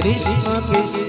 Krishna Krishna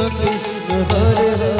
Krishna Krishna Hare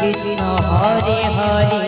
Krishna Hare Hare.